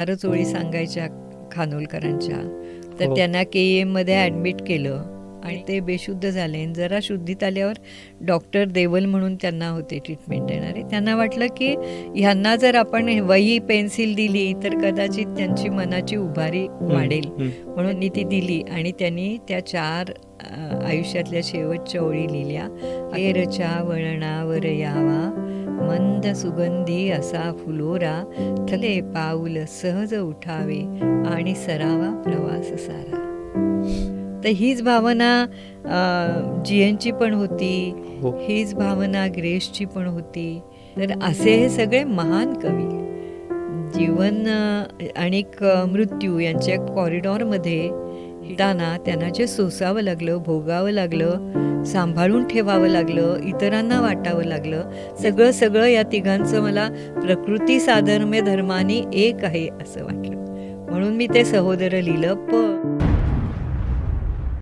फारच ओळी सांगायच्या खानोलकरांच्या. तर हो. त्यांना के एममध्ये ॲडमिट केलं आणि ते बेशुद्ध झाले. आणि जरा शुद्धीत आल्यावर डॉक्टर देवल म्हणून त्यांना होते ट्रीटमेंट देणारे. त्यांना वाटलं की ह्यांना जर आपण वही पेन्सिल दिली तर कदाचित त्यांची मनाची उभारी वाढेल. म्हणून ती दिली. आणि त्यांनी त्या चार आयुष्यातल्या शेवटच्या ओळी लिहिल्या. वळणावर यावा. मंद सुगंधी असा फुलोरा थले पाऊल सहज उठावे आणि सरावा प्रवास सारा. तर हीच भावना जी एनची पण होती हो. हीच भावना ग्रेसची पण होती. तर असे हे सगळे महान कवी. जीवन आणि मृत्यू यांच्या कॉरिडॉरमध्ये येताना त्यांना जे सोसावं लागलं भोगावं लागलं सांभाळून ठेवावं लागलं इतरांना वाटावं लागलं सगळं सगळं या तिघांचं मला प्रकृती साधर्म्य धर्माने एक आहे असं वाटलं. म्हणून मी ते सहोदर लिहिलं प.